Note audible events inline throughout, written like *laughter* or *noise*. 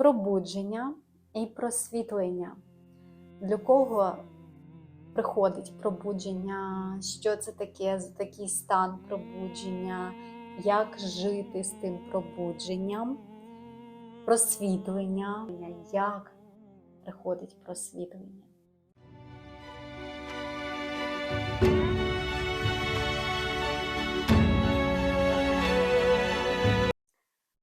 пробудження і просвітлення. Для кого приходить пробудження, що це таке за такий стан пробудження, як жити з тим пробудженням, просвітлення, як приходить просвітлення.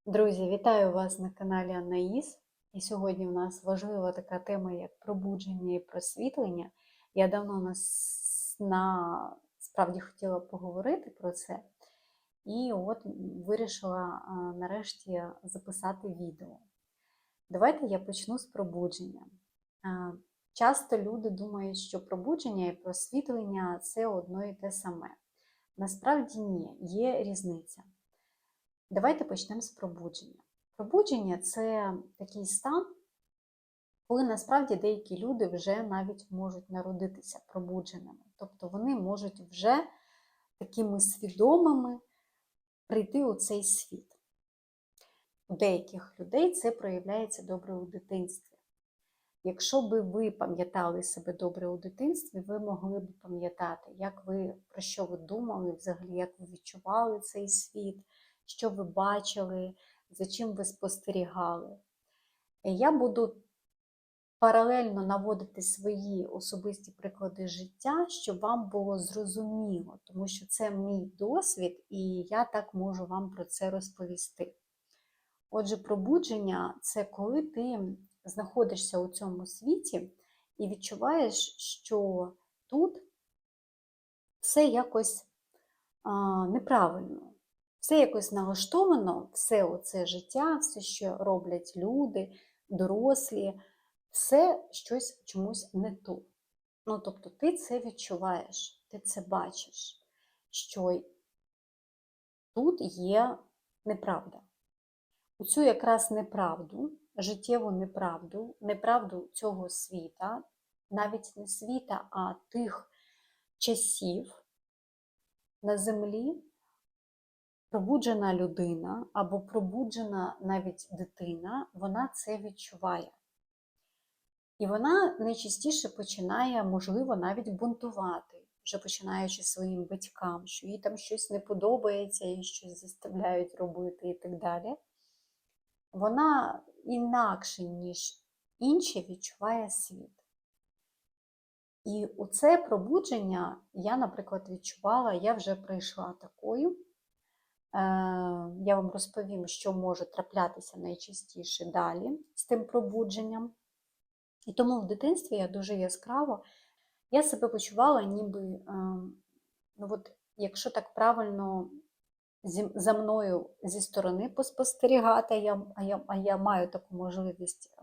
Друзі, вітаю вас на каналі Анаїс. І сьогодні в нас важлива така тема, як пробудження і просвітлення. Я давно нас на справді хотіла поговорити про це. І от вирішила нарешті записати відео. Давайте я почну з пробудження. Часто люди думають, що пробудження і просвітлення це одно і те саме. Насправді ні, є різниця. Давайте почнемо з пробудження. Пробудження це такий стан, коли насправді деякі люди вже навіть можуть народитися пробудженими. Тобто вони можуть вже такими свідомими прийти у цей світ. У деяких людей це проявляється добре у дитинстві. Якщо би ви пам'ятали себе добре у дитинстві, ви могли б пам'ятати, як ви, про що ви думали, взагалі, як ви відчували цей світ, що ви бачили, за чим ви спостерігали. Я буду паралельно наводити свої особисті приклади життя, щоб вам було зрозуміло, тому що це мій досвід, і я так можу вам про це розповісти. Отже, пробудження це коли ти знаходишся у цьому світі і відчуваєш, що тут все якось а, неправильно. Все якось налаштовано, все оце життя, все, що роблять люди, дорослі, все щось чомусь не то. Ну, тобто, ти це відчуваєш, ти це бачиш, що тут є неправда. У цю якраз неправду, життєву неправду, неправду цього світа, навіть не світа, а тих часів на землі пробуджена людина або пробуджена навіть дитина, вона це відчуває. І вона найчастіше починає, можливо, навіть бунтувати, вже починаючи своїм батькам, що їй там щось не подобається, їй щось заставляють робити і так далі. Вона інакше, ніж інші, відчуває світ. І у це пробудження я, наприклад, відчувала, я вже прийшла такою. Е, Я вам розповім, що може траплятися найчастіше далі з тим пробудженням. І тому в дитинстві я дуже яскраво я себе почувала, ніби, е, ну от, якщо так правильно за мною зі сторони поспостерігати, а я, а, я, а я маю таку можливість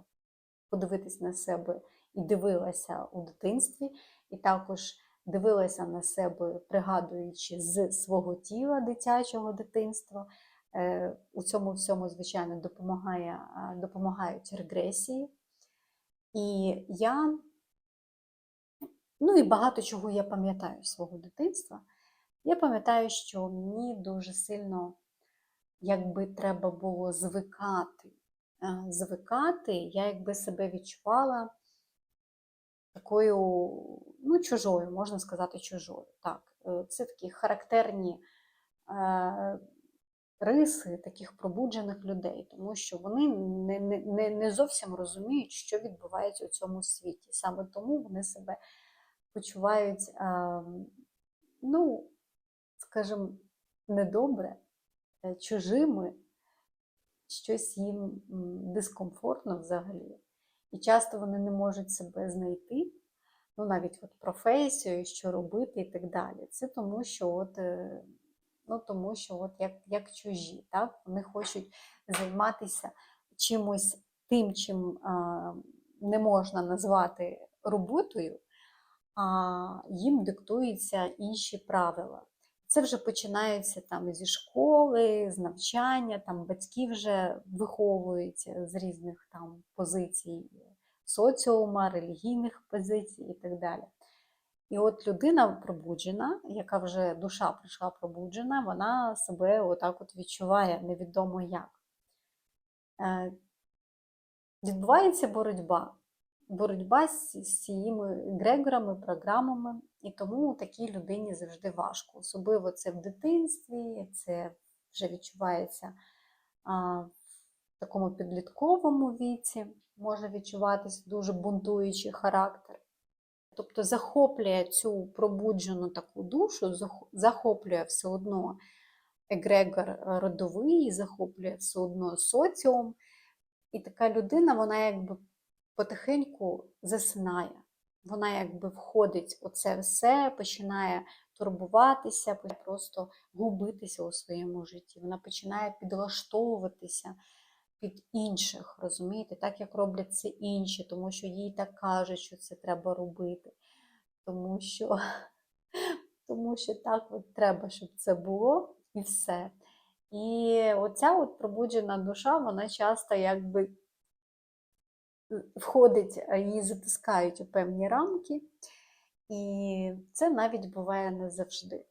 подивитись на себе і дивилася у дитинстві, і також дивилася на себе, пригадуючи з свого тіла дитячого дитинства. Е, У цьому всьому, звичайно, допомагає, допомагають регресії. І я, ну і багато чого я пам'ятаю з свого дитинства. Я пам'ятаю, що мені дуже сильно, якби треба було звикати. Звикати, я якби себе відчувала такою, ну, чужою, можна сказати, чужою. Так, е, це такі характерні е, риси таких пробуджених людей, тому що вони не, не, не зовсім розуміють, що відбувається у цьому світі. Саме тому вони себе почувають, е, ну, скажімо, недобре, е, чужими, щось їм дискомфортно взагалі. І часто вони не можуть себе знайти, ну навіть от професію, що робити і так далі. Це тому, що от, е, ну, тому що от як як чужі, так? вони хочуть займатися чимось тим, чим а, не можна назвати роботою, а їм диктуються інші правила. Це вже починається там зі школи, з навчання, там батьки вже виховуються з різних там позицій соціума, релігійних позицій і так далі. І от людина пробуджена, яка вже душа прийшла пробуджена, вона себе отак от відчуває невідомо як. відбувається боротьба. Боротьба з, цими грегорами, програмами, і тому такій людині завжди важко. Особливо це в дитинстві, це вже відчувається в такому підлітковому віці, може відчуватися дуже бунтуючий характер. Тобто захоплює цю пробуджену таку душу, захоплює все одно егрегор родовий, захоплює все одно соціум. І така людина, вона якби потихеньку засинає. Вона якби входить у це все, починає турбуватися, просто губитися у своєму житті. Вона починає підлаштовуватися під інших, розумієте, так як роблять це інші, тому що їй так кажуть, що це треба робити. Тому що, *laughs* тому що так от треба, щоб це було, і все. І оця от пробуджена душа, вона часто якби входить, е, її затискають у певні рамки, і це навіть буває не завжди.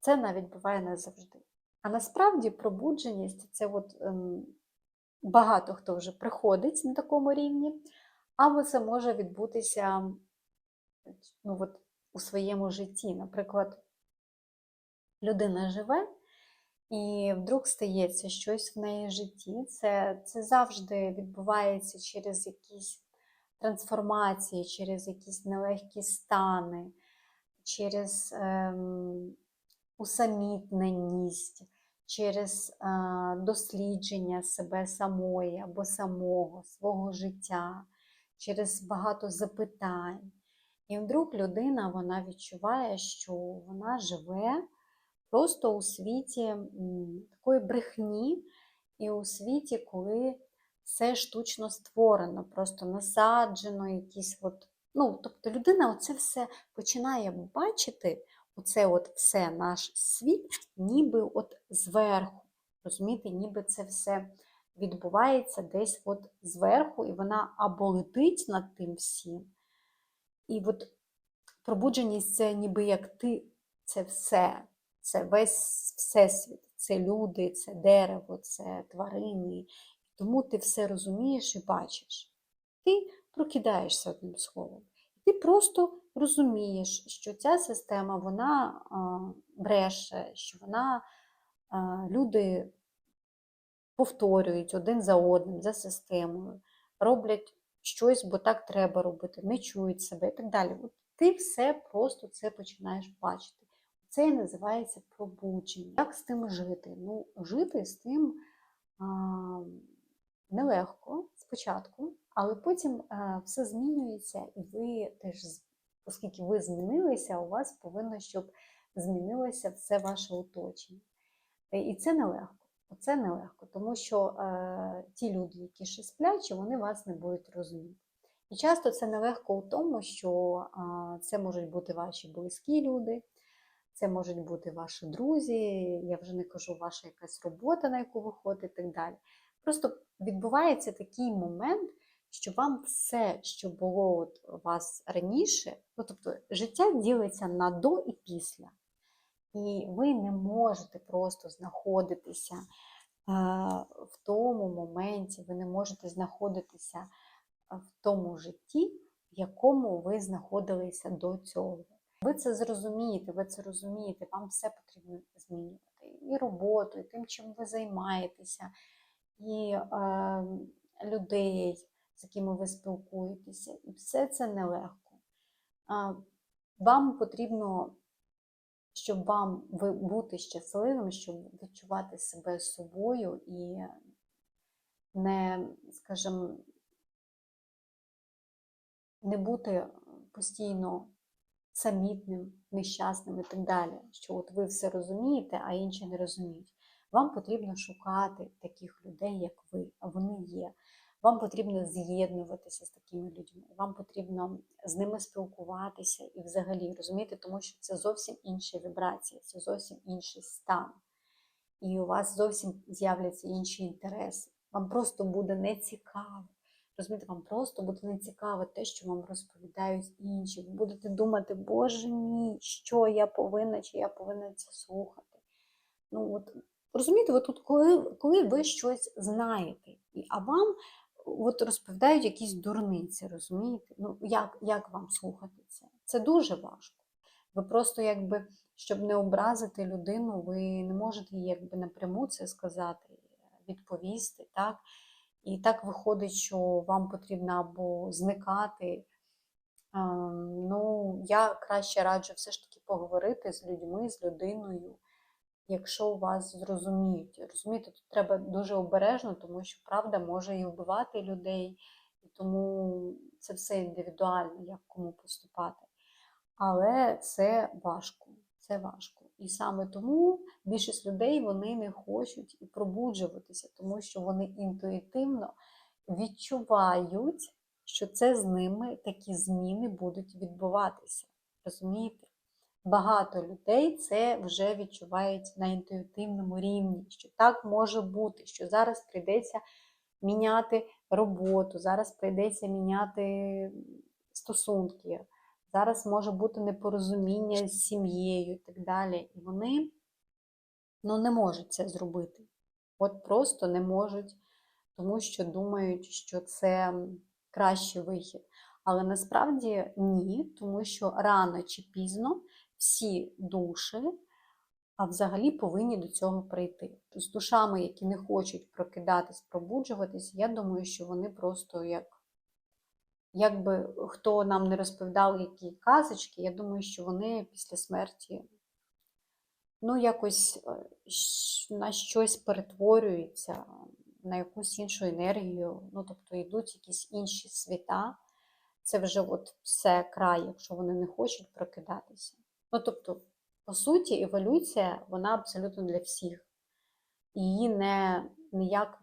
Це навіть буває не завжди. А насправді пробудженість це от ем, багато хто вже приходить на такому рівні, або це може відбутися ну, от, у своєму житті. Наприклад, людина живе. І вдруг стається щось в неї житті. Це, це завжди відбувається через якісь трансформації, через якісь нелегкі стани, через ем, усамітненість, через е, дослідження себе самої або самого, свого життя, через багато запитань. І вдруг людина вона відчуває, що вона живе просто у світі такої брехні, і у світі, коли все штучно створено, просто насаджено, якісь от. Ну, тобто людина оце все починає бачити, оце от все наш світ, ніби от зверху. Розумієте, ніби це все відбувається десь от зверху, і вона або летить над тим всім. І от пробудженість це ніби як ти, це все це весь всесвіт, це люди, це дерево, це тварини. Тому ти все розумієш і бачиш. Ти прокидаєшся одним словом. Ти просто розумієш, що ця система вона бреше, що вона люди повторюють один за одним, за системою, роблять щось, бо так треба робити, не чують себе і так далі. От ти все просто це починаєш бачити. Це називається пробудження. Як з тим жити? Ну, жити з тим а, нелегко спочатку, але потім а, все змінюється, і ви теж, оскільки ви змінилися, у вас повинно, щоб змінилося все ваше оточення. І це нелегко. Це нелегко, тому що е, ті люди, які ще сплячі, вони вас не будуть розуміти. І часто це нелегко у тому, що е, це можуть бути ваші близькі люди. Це можуть бути ваші друзі, я вже не кажу, ваша якась робота, на яку ви ходите, і так далі. Просто відбувається такий момент, що вам все, що було от у вас раніше, ну тобто життя ділиться на до і після. І ви не можете просто знаходитися е, в тому моменті, ви не можете знаходитися в тому житті, в якому ви знаходилися до цього. Ви це зрозумієте, ви це розумієте, вам все потрібно змінювати. І роботу, і тим, чим ви займаєтеся, і е, людей, з якими ви спілкуєтеся. І все це нелегко. Вам потрібно, щоб вам бути щасливим, щоб відчувати себе собою і не, скажімо, не бути постійно самітним, нещасним і так далі. Що от ви все розумієте, а інші не розуміють. Вам потрібно шукати таких людей, як ви, а вони є. Вам потрібно з'єднуватися з такими людьми, вам потрібно з ними спілкуватися і взагалі розумієте, тому що це зовсім інші вібрації, це зовсім інший стан. І у вас зовсім з'являться інші інтереси. Вам просто буде нецікаво. Розумієте, вам просто буде нецікаво те, що вам розповідають інші. Ви будете думати, Боже мій, що я повинна, чи я повинна це слухати. Ну, от, Розумієте, ви тут, коли коли ви щось знаєте, а вам от розповідають якісь дурниці, розумієте? Ну, як, як вам слухати це? Це дуже важко. Ви просто, якби, щоб не образити людину, ви не можете їй якби напряму це сказати, відповісти. так? І так виходить, що вам потрібно або зникати. Ем, Ну, я краще раджу все ж таки поговорити з людьми, з людиною, якщо вас зрозуміють. Розумієте, тут треба дуже обережно, тому що правда може і вбивати людей, і тому це все індивідуально, як кому поступати. Але це важко, це важко. І саме тому більшість людей вони не хочуть і пробуджуватися, тому що вони інтуїтивно відчувають, що це з ними такі зміни будуть відбуватися. Розумієте? Багато людей це вже відчувають на інтуїтивному рівні, що так може бути, що зараз прийдеться міняти роботу, зараз прийдеться міняти стосунки, зараз може бути непорозуміння з сім'єю і так далі. І вони ну, не можуть це зробити. От просто не можуть, тому що думають, що це кращий вихід. Але насправді ні, тому що рано чи пізно всі душі а взагалі повинні до цього прийти. З душами, які не хочуть прокидатись, пробуджуватись, я думаю, що вони просто як. Якби хто нам не розповідав які казочки, я думаю, що вони після смерті ну, якось е, на щось перетворюються, на якусь іншу енергію, ну, тобто йдуть якісь інші світа. Це вже от все край, якщо вони не хочуть прокидатися. Ну, тобто, по суті, еволюція, вона абсолютно для всіх. Її не ніяк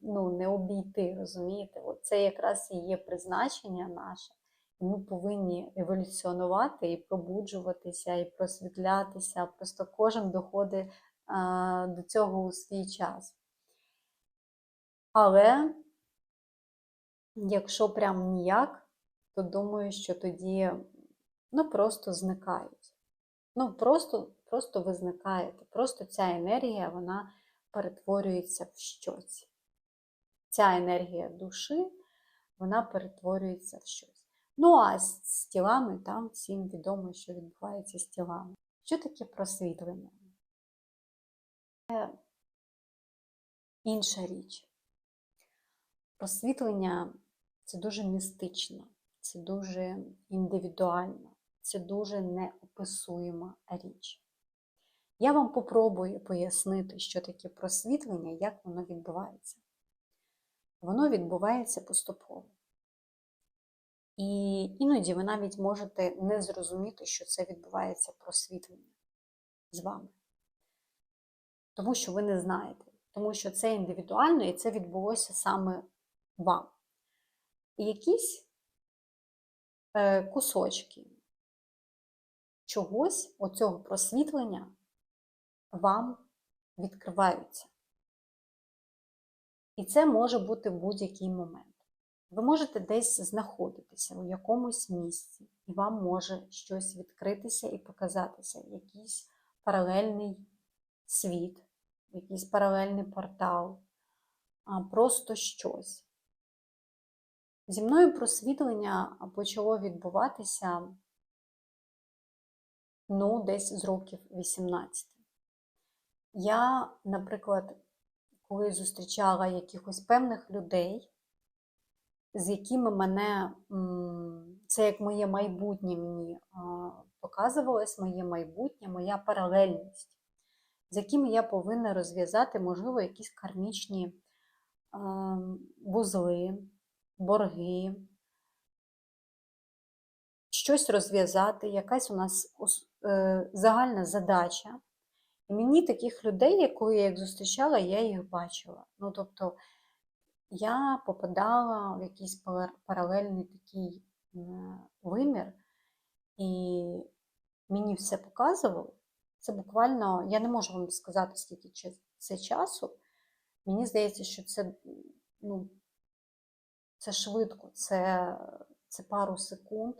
ну, не обійти, розумієте? От Це якраз і є призначення наше. Ми повинні еволюціонувати і пробуджуватися, і просвітлятися. Просто кожен доходить а, до цього у свій час. Але якщо прям ніяк, то думаю, що тоді ну, просто зникають. Ну, просто, просто ви зникаєте. Просто ця енергія, вона перетворюється в щось. Ця енергія душі, вона перетворюється в щось. Ну, а з, тілами там всім відомо, що відбувається з тілами. Що таке просвітлення? Це інша річ. Просвітлення це дуже містично, це дуже індивідуально, це дуже неописуєма річ. Я вам попробую пояснити, що таке просвітлення, як воно відбувається. Воно відбувається поступово. І іноді ви навіть можете не зрозуміти, що це відбувається просвітлення з вами. Тому що ви не знаєте, тому що це індивідуально і це відбулося саме вам. І якісь е, кусочки чогось, оцього просвітлення, вам відкриваються. І це може бути в будь-який момент. Ви можете десь знаходитися у якомусь місці, і вам може щось відкритися і показатися, якийсь паралельний світ, якийсь паралельний портал, просто щось. Зі мною просвітлення почало відбуватися ну, десь з років 18. Я, наприклад, коли зустрічала якихось певних людей, з якими мене, це як моє майбутнє мені показувалось, моє майбутнє, моя паралельність, з якими я повинна розв'язати, можливо, якісь кармічні вузли, борги, щось розв'язати, якась у нас е, загальна задача. І мені таких людей, коли я їх зустрічала, я їх бачила. Ну, тобто, я попадала в якийсь паралельний такий вимір, і мені все показувало. Це буквально, я не можу вам сказати, скільки це часу. Мені здається, що це ну, це швидко, це, це пару секунд.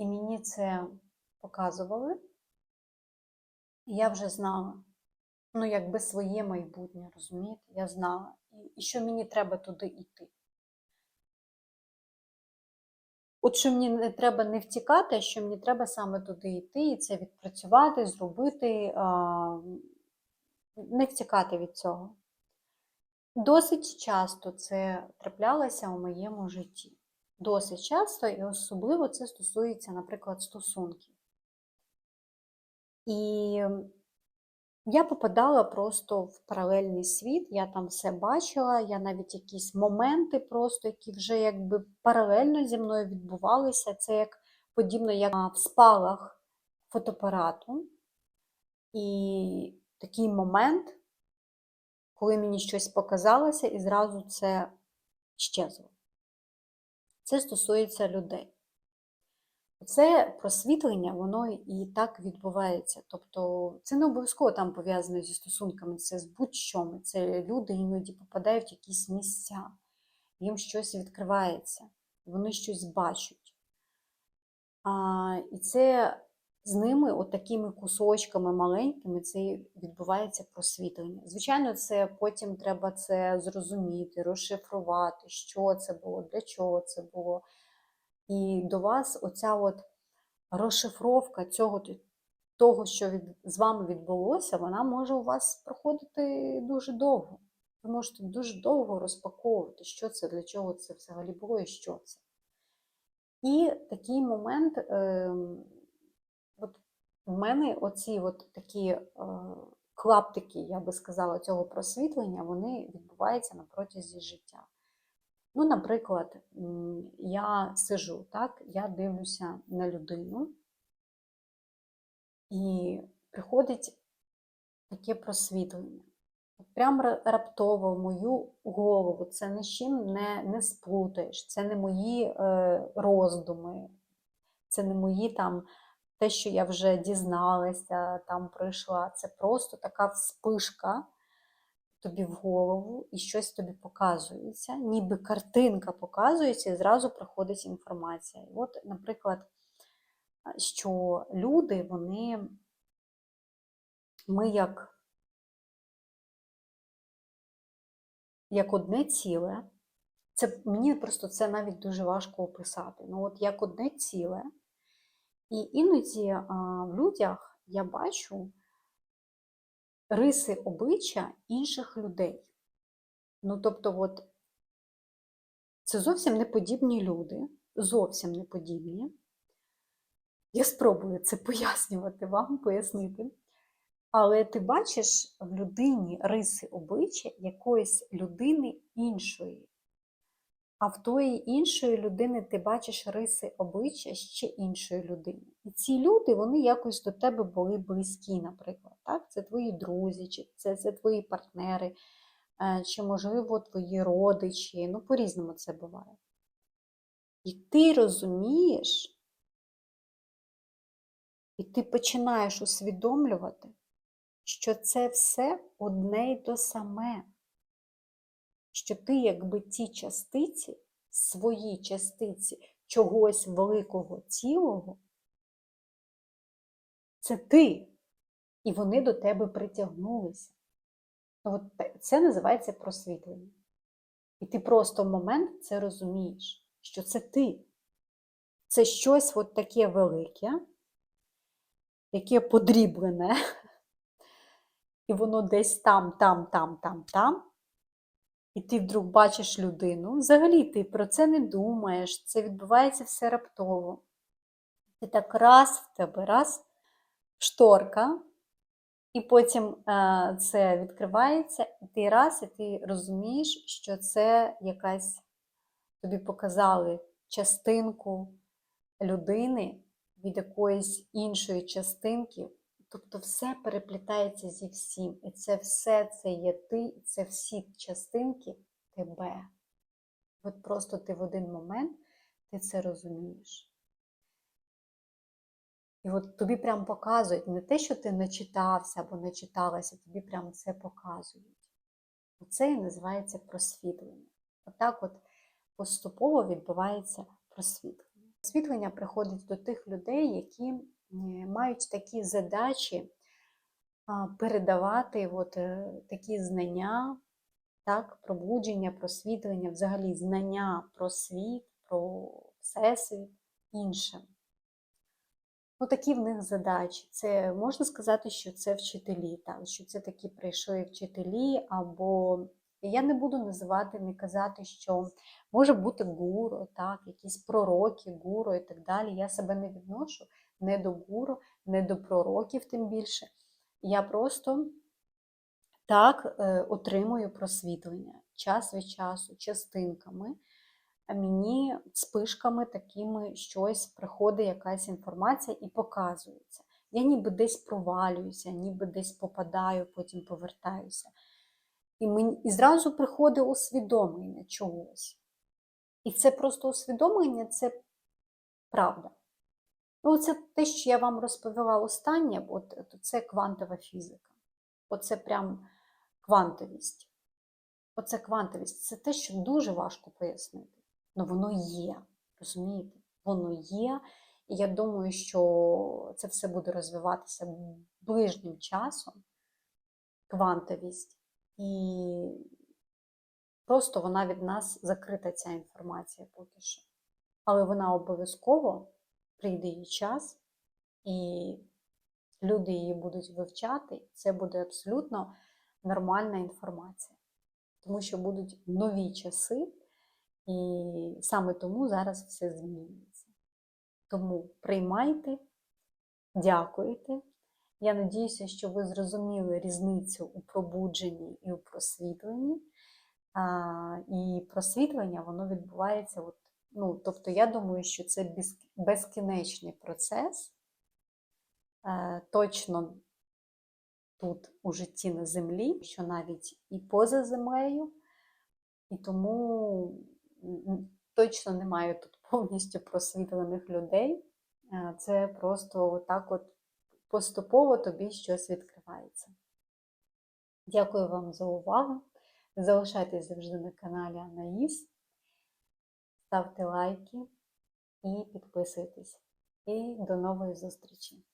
І мені це показували. І я вже знала, ну, якби своє майбутнє, розумієте? Я знала. І, що мені треба туди йти. От що мені не треба не втікати, а що мені треба саме туди йти і це відпрацювати, зробити, не втікати від цього. Досить часто це траплялося у моєму житті. Досить часто, і особливо це стосується, наприклад, стосунків. І я попадала просто в паралельний світ, я там все бачила, я навіть якісь моменти, просто, які вже якби паралельно зі мною відбувалися. Це як подібно як в спалах фотоапарату. І такий момент, коли мені щось показалося, і зразу це щезло. Це стосується людей. Це просвітлення, воно і так відбувається. Тобто це не обов'язково там пов'язано зі стосунками, це з будь-чому. Це люди іноді попадають в якісь місця, їм щось відкривається, вони щось бачать. А, І це з ними, от такими кусочками маленькими, це відбувається просвітлення. Звичайно, це потім треба це зрозуміти, розшифрувати, що це було, для чого це було. І до вас оця от розшифровка цього, того, що від, з вами відбулося, вона може у вас проходити дуже довго. Ви можете дуже довго розпаковувати, що це, для чого це взагалі було і що це. І такий момент, е, в мене оці от такі клаптики, я би сказала, цього просвітлення, вони відбуваються на протязі життя. Ну, наприклад, я сижу, так, я дивлюся на людину, і приходить таке просвітлення. Прям раптово в мою голову, це ні з чим не не сплутаєш, це не мої е, роздуми, це не мої там, те, що я вже дізналася, там прийшла. Це просто така вспишка тобі в голову і щось тобі показується, ніби картинка показується, і зразу приходить інформація. І от, наприклад, що люди, вони, ми як, як одне ціле, це мені просто це навіть дуже важко описати. Ну, от як одне ціле, і іноді в людях я бачу риси обличчя інших людей. Ну, тобто, от, це зовсім не подібні люди, зовсім не подібні. Я спробую це *laughs* пояснювати вам, пояснити. Але ти бачиш в людині риси обличчя якоїсь людини іншої. А в тої іншої людини ти бачиш риси обличчя ще іншої людини. І ці люди, вони якось до тебе були близькі, наприклад. Так? Це твої друзі, чи це, це твої партнери, е, чи, можливо, твої родичі. Ну, по-різному це буває. І ти розумієш, і ти починаєш усвідомлювати, що це все одне й то саме що ти, якби ті частиці, свої частиці чогось великого цілого, це ти, і вони до тебе притягнулися. От Це називається просвітлення. І ти просто в момент це розумієш, що це ти. Це щось от таке велике, яке подріблене, *laughs* і воно десь там, там, там, там, там і ти вдруг бачиш людину, взагалі ти про це не думаєш, це відбувається все раптово. Ти так раз в тебе, раз шторка, і потім е, це відкривається, і ти раз, і ти розумієш, що це якась тобі показали частинку людини від якоїсь іншої частинки. Тобто все переплітається зі всім. І це все це є ти, і це всі частинки тебе. От просто ти в один момент ти це розумієш. І от тобі прям показують не те, що ти начитався або начиталася, тобі прям це показують. Оце і називається просвітлення. Отак от поступово відбувається просвітлення. Просвітлення приходить до тих людей, які мають такі задачі передавати от, е, такі знання, так, пробудження, просвітлення, взагалі знання про світ, про всесвіт іншим. Ну, такі в них задачі. Це можна сказати, що це вчителі, так, що це такі прийшли вчителі, або я не буду називати, не казати, що може бути гуру, так, якісь пророки, гуру і так далі. Я себе не відношу не до гуру, не до пророків, тим більше. Я просто так е, отримую просвітлення час від часу, частинками. Мені спишками такими щось приходить якась інформація і показується. Я ніби десь провалююся, ніби десь попадаю, потім повертаюся. І мені і зразу приходить усвідомлення чогось. І це просто усвідомлення це правда. Ну, це те, що я вам розповіла останнє, от, це квантова фізика. Оце прям квантовість. Оце квантовість це те, що дуже важко пояснити. Ну воно є. Розумієте? Воно є. І я думаю, що це все буде розвиватися ближнім часом, квантовість. І просто вона від нас закрита, ця інформація поки що. Але вона обов'язково прийде її час, і люди її будуть вивчати. Це буде абсолютно нормальна інформація. Тому що будуть нові часи. І саме тому зараз все змінюється. Тому приймайте, дякуйте. Я надіюся, що ви зрозуміли різницю у пробудженні і у просвітленні. А, І просвітлення воно відбувається. От, ну, Тобто, я думаю, що це безкінечний процес. Е, точно тут у житті на землі, що навіть і поза землею. І тому точно немає тут повністю просвітлених людей. Е, це просто так от поступово тобі щось відкривається. Дякую вам за увагу. Залишайтесь завжди на каналі Анаїс, ставте лайки і підписуйтесь. І до нової зустрічі!